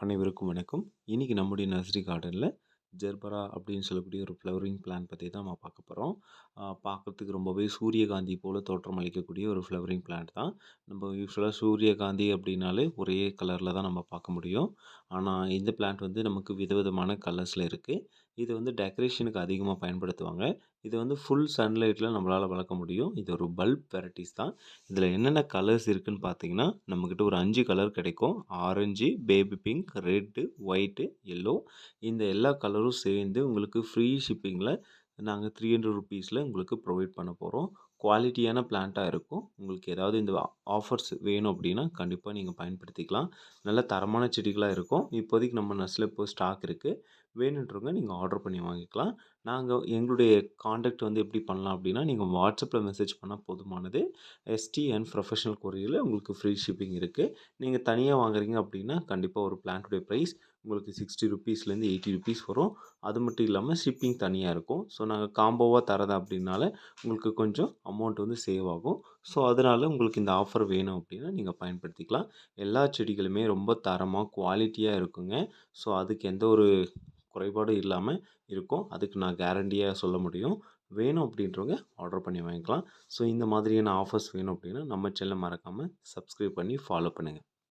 அனைவருக்கும் வணக்கம். இன்றைக்கி நம்முடைய நர்சரி கார்டனில் ஜெர்பரா அப்படின்னு சொல்லக்கூடிய ஒரு ஃப்ளவரிங் பிளான் பற்றி தான் நம்ம பார்க்க போகிறோம் பார்க்குறதுக்கு ரொம்பவே சூரியகாந்தி போல் தோற்றம் அளிக்கக்கூடிய ஒரு ஃப்ளவரிங் பிளான்ட் தான். நம்ம யூஸ்வலாக சூரியகாந்தி அப்படின்னாலே ஒரே கலரில் தான் நம்ம பார்க்க முடியும். ஆனால் இந்த பிளான்ட் வந்து நமக்கு விதவிதமான கலர்ஸில் இருக்குது இது வந்து டெக்கரேஷனுக்கு அதிகமாக பயன்படுத்துவாங்க. இது வந்து ஃபுல் சன்லைட்டில் நம்மளால் வளர்க்க முடியும். இது ஒரு பல்ப் வெரைட்டிஸ் தான். இதில் என்னென்ன கலர்ஸ் இருக்குதுன்னு பார்த்தீங்கன்னா நம்மக்கிட்ட ஒரு அஞ்சு கலர் கிடைக்கும். Orange baby pink red white yellow. இந்த எல்லா கலர் கலரும் சேர்ந்து உங்களுக்கு ஃப்ரீ ஷிப்பிங்கில் நாங்கள் த்ரீ ஹண்ட்ரட் ருபீஸில் உங்களுக்கு ப்ரொவைட் பண்ண போகிறோம் குவாலிட்டியான பிளான்ட்டாக இருக்கும். உங்களுக்கு ஏதாவது இந்த ஆஃபர்ஸ் வேணும் அப்படின்னா கண்டிப்பாக நீங்கள் பயன்படுத்திக்கலாம். நல்ல தரமான செடிகளாக இருக்கும். இப்போதைக்கு நம்ம நர்ஸில் இப்போ ஸ்டாக் இருக்குது வேணுன்றவங்க நீங்கள் ஆர்டர் பண்ணி வாங்கிக்கலாம். நாங்கள் எங்களுடைய காண்டாக்ட் வந்து எப்படி பண்ணலாம் அப்படின்னா நீங்கள் வாட்ஸ்அப்பில் மெசேஜ் பண்ணால் போதுமானது. எஸ்டி அண்ட் ப்ரொஃபஷனல் கொரியரில் உங்களுக்கு ஃப்ரீ ஷிப்பிங் இருக்குது நீங்கள் தனியாக வாங்குறீங்க அப்படின்னா கண்டிப்பாக ஒரு பிளான்ட்டுடைய ப்ரைஸ் உங்களுக்கு சிக்ஸ்டி ருப்பீஸ்லேருந்து எயிட்டி ருபீஸ் வரும். அது மட்டும் இல்லாமல் ஷிப்பிங் தனியாக இருக்கும். ஸோ நாங்கள் காம்போவாக தரது அப்படின்னால உங்களுக்கு கொஞ்சம் அமௌண்ட் வந்து சேவ் ஆகும். ஸோ அதனால் உங்களுக்கு இந்த ஆஃபர் வேணும் அப்படின்னா நீங்கள் பயன்படுத்திக்கலாம். எல்லா செடிகளுமே ரொம்ப தரமாக குவாலிட்டியாக இருக்குங்க. ஸோ அதுக்கு எந்த ஒரு குறைபாடும் இல்லாமல் இருக்கும். அதுக்கு நான் கேரண்டியாக சொல்ல முடியும். வேணும் அப்படின்றவங்க ஆர்டர் பண்ணி வாங்கிக்கலாம். ஸோ இந்த மாதிரியான ஆஃபர்ஸ் வேணும் அப்படின்னா நம்ம சேனலை மறக்காமல் சப்ஸ்கிரைப் பண்ணி ஃபாலோ பண்ணுங்கள்